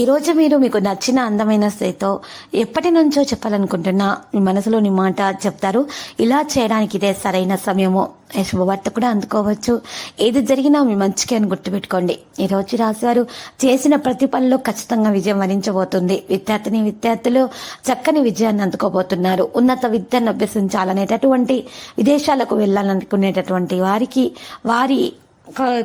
ఈరోజు మీరు మీకు నచ్చిన అందమైన స్త్రీతో ఎప్పటి నుంచో చెప్పాలనుకుంటున్నా మీ మనసులోని మాట చెప్తారు. ఇలా చేయడానికి ఇదే సరైన సమయము శుభవార్త కూడా అందుకోవచ్చు. ఏది జరిగినా మీ మంచికి అని గుర్తుపెట్టుకోండి. ఈ రోజు రాశారు చేసిన ప్రతి పనిలో ఖచ్చితంగా విజయం వరించబోతుంది. విద్యార్థిని విద్యార్థులు చక్కని విజయాన్ని అందుకోబోతున్నారు. ఉన్నత విద్యను అభ్యసించాలనేటటువంటి విదేశాలకు వెళ్ళాలనుకునేటటువంటి వారికి వారి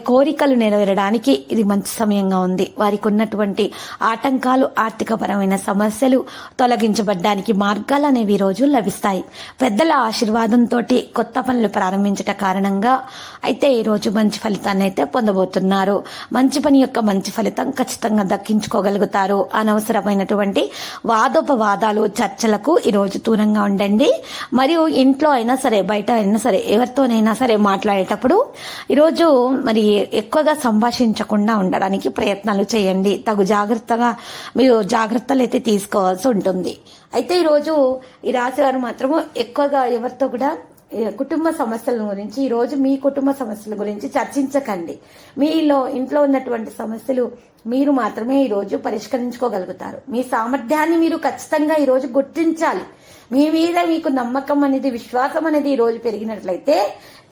కోరికలు నెరవేరడానికి ఇది మంచి సమయంగా ఉంది. వారికి ఉన్నటువంటి ఆటంకాలు ఆర్థికపరమైన సమస్యలు తొలగించబడ్డానికి మార్గాలు అనేవి రోజు లభిస్తాయి. పెద్దల ఆశీర్వాదంతో కొత్త పనులు ప్రారంభించట కారణంగా అయితే ఈ రోజు మంచి ఫలితాన్ని అయితే పొందబోతున్నారు. మంచి పని యొక్క మంచి ఫలితం ఖచ్చితంగా దక్కించుకోగలుగుతారు. అనవసరమైనటువంటి వాదోపవాదాలు చర్చలకు ఈ రోజు దూరంగా ఉండండి. మరియు ఇంట్లో అయినా సరే బయట అయినా సరే ఎవరితోనైనా సరే మాట్లాడేటప్పుడు ఈరోజు మరి ఎక్కువగా సంభాషించకుండా ఉండడానికి ప్రయత్నాలు చేయండి. తగు జాగ్రత్తగా మీరు జాగ్రత్తలు అయితే తీసుకోవాల్సి ఉంటుంది. అయితే ఈరోజు ఈ రాశివారు మాత్రము ఎక్కువగా ఎవరితో కూడా కుటుంబ సమస్యల గురించి ఈ రోజు మీ కుటుంబ సమస్యల గురించి చర్చించకండి. మీలో ఇంట్లో ఉన్నటువంటి సమస్యలు మీరు మాత్రమే ఈ రోజు పరిష్కరించుకోగలుగుతారు. మీ సామర్థ్యాన్ని మీరు ఖచ్చితంగా ఈరోజు గుర్తించాలి. మీ మీద మీకు నమ్మకం అనేది విశ్వాసం అనేది ఈ రోజు పెరిగినట్లయితే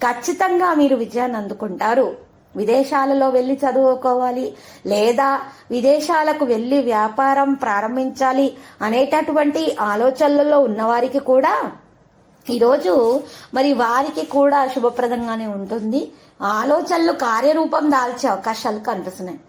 ఖచ్చితంగా మీరు విజయాన్ని అందుకుంటారు. విదేశాలలో వెళ్ళి చదువుకోవాలి లేదా విదేశాలకు వెళ్ళి వ్యాపారం ప్రారంభించాలి అనేటటువంటి ఆలోచనలలో ఉన్నవారికి కూడా ఈరోజు మరి వారికి కూడా శుభప్రదంగానే ఉంటుంది. ఆలోచనలు కార్యరూపం దాల్చే అవకాశాలు కనిపిస్తున్నాయి.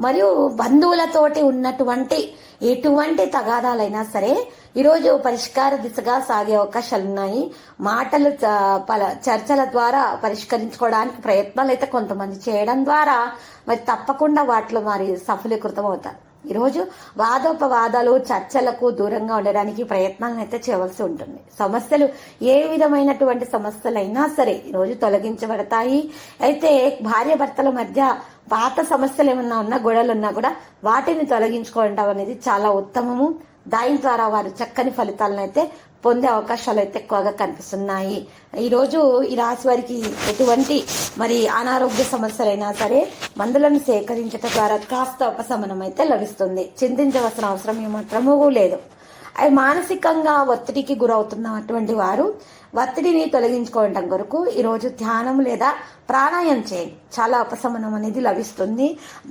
మరియు బంధువులతోటి ఉన్నటువంటి ఎటువంటి తగాదాలైనా సరే ఈరోజు పరిష్కార దిశగా సాగే అవకాశాలు ఉన్నాయి మాటలు పల- చర్చల ద్వారా పరిష్కరించుకోవడానికి ప్రయత్నాలు అయితే కొంతమంది చేయడం ద్వారా మరి తప్పకుండా వాటిలో మరి సఫలీకృతం అవుతారు. ఈరోజు వాదోపవాదాలు చర్చలకు దూరంగా ఉండడానికి ప్రయత్నాలను అయితే చేయవలసి ఉంటుంది. సమస్యలు ఏ విధమైనటువంటి సమస్యలైనా సరే ఈరోజు తొలగించబడతాయి. అయితే భార్య భర్తల మధ్య పాత సమస్యలు ఏమన్నా ఉన్నా గొడవలు ఉన్నా కూడా వాటిని తొలగించుకోవడం అనేది చాలా ఉత్తమము. దాని ద్వారా వారు చక్కని ఫలితాలను అయితే పొందే అవకాశాలు అయితే ఎక్కువగా కనిపిస్తున్నాయి. ఈరోజు ఈ రాశి వారికి ఎటువంటి మరి అనారోగ్య సమస్యలైనా సరే మందులను సేకరించడం ద్వారా కాస్త ఉపశమనం అయితే లభిస్తుంది. చింతించవలసిన అవసరం ఏమాత్రమూ లేదు. అది మానసికంగా ఒత్తిడికి గురవుతున్నటువంటి వారు ఒత్తిడిని తొలగించుకోవడం కొరకు ఈరోజు ధ్యానం లేదా ప్రాణాయం చేయండి. చాలా ఉపశమనం అనేది లభిస్తుంది.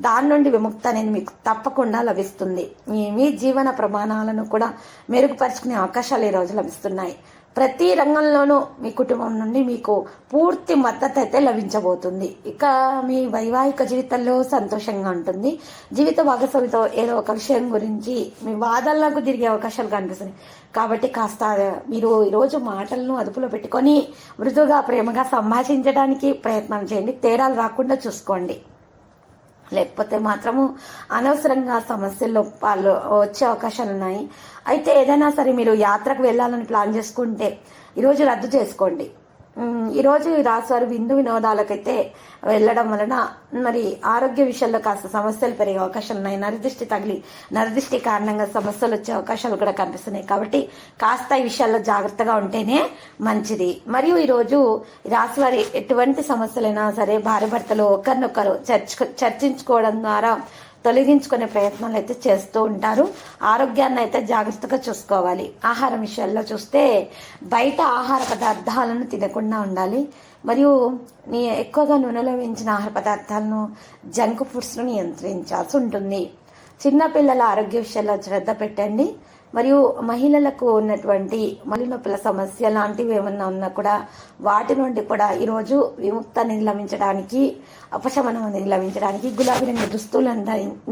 దాని నుండి విముక్తి అనేది మీకు తప్పకుండా లభిస్తుంది. మీ మీ జీవన ప్రమాణాలను కూడా మెరుగుపరుచుకునే అవకాశాలు ఈ రోజు లభిస్తున్నాయి. ప్రతి రంగంలోనూ మీ కుటుంబం నుండి మీకు పూర్తి మద్దతు అయితే లభించబోతుంది. ఇక మీ వైవాహిక జీవితంలో సంతోషంగా ఉంటుంది. జీవిత భాగస్వామితో ఏదో ఒక విషయం గురించి మీ వాదనలకు తిరిగే అవకాశాలు కనిపిస్తున్నాయి. కాబట్టి కాస్త మీరు ఈరోజు మాటలను అదుపులో పెట్టుకొని మృదుగా ప్రేమగా సంభాషించడానికి ప్రయత్నం చేయండి. తేడాలు రాకుండా చూసుకోండి. లేకపోతే మాత్రము అనవసరంగా సమస్యల్లో పాలు వచ్చే అవకాశాలు ఉన్నాయి. అయితే ఏదైనా సరే మీరు యాత్రకు వెళ్ళాలని ప్లాన్ చేసుకుంటే ఈరోజు రద్దు చేసుకోండి. ఈరోజు ఈ రాశివారు విందు వినోదాలకైతే వెళ్ళడం వలన మరి ఆరోగ్య విషయంలో కాస్త సమస్యలు పెరిగే అవకాశాలు ఉన్నాయి. నరదృష్టి తగిలి నరదృష్టి కారణంగా సమస్యలు వచ్చే అవకాశాలు కూడా కనిపిస్తున్నాయి. కాబట్టి కాస్త ఈ విషయాల్లో జాగ్రత్తగా ఉంటేనే మంచిది. మరియు ఈరోజు ఈ వారి ఎటువంటి సమస్యలైనా సరే భార్య భర్తలు ఒకరినొకరు చర్చ చర్చించుకోవడం ద్వారా తొలగించుకునే ప్రయత్నాలు అయితే చేస్తూ ఉంటారు. ఆరోగ్యాన్ని అయితే జాగ్రత్తగా చూసుకోవాలి. ఆహారం విషయాల్లో చూస్తే బయట ఆహార పదార్థాలను తినకుండా ఉండాలి. మరియు నీ ఎక్కువగా నూనెలో వేయించిన ఆహార పదార్థాలను జంక్ ఫుడ్స్ను నియంత్రించాల్సి ఉంటుంది. చిన్నపిల్లల ఆరోగ్య విషయాల్లో శ్రద్ధ పెట్టండి. మరియు మహిళలకు ఉన్నటువంటి మలినొప్పుల సమస్య లాంటివి ఏమన్నా ఉన్నా కూడా వాటి నుండి కూడా ఈరోజు విముక్తాన్ని లభించడానికి అపశమనం అనేది లభించడానికి గులాబీ రంగు దుస్తులను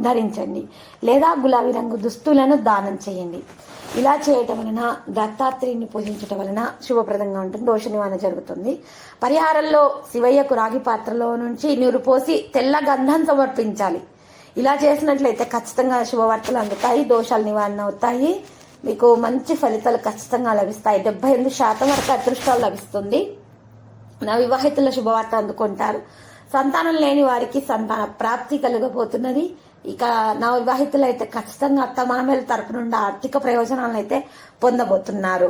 ధరించండి. లేదా గులాబీ రంగు దుస్తులను దానం చేయండి. ఇలా చేయటం వలన దత్తాత్రేయుని పూజించటం వలన శుభప్రదంగా ఉంటుంది దోష నివారణ జరుగుతుంది. పరిహారంలో శివయ్యకు రాగి పాత్రలో నుంచి నీరు పోసి తెల్ల గంధం సమర్పించాలి. ఇలా చేసినట్లయితే ఖచ్చితంగా శుభవార్తలు అందుతాయి దోషాలు నివారణ అవుతాయి. మీకు మంచి ఫలితాలు ఖచ్చితంగా లభిస్తాయి. డెబ్బై ఎనిమిది శాతం వరకు అదృష్టాలు లభిస్తుంది. నా వివాహితుల శుభవార్త అందుకుంటారు. సంతానం లేని వారికి సంతాన ప్రాప్తి కలగబోతున్నది. ఇక నా వివాహితులు అయితే ఖచ్చితంగా అత్తమామల తరపు నుండి ఆర్థిక ప్రయోజనాలను అయితే పొందబోతున్నారు.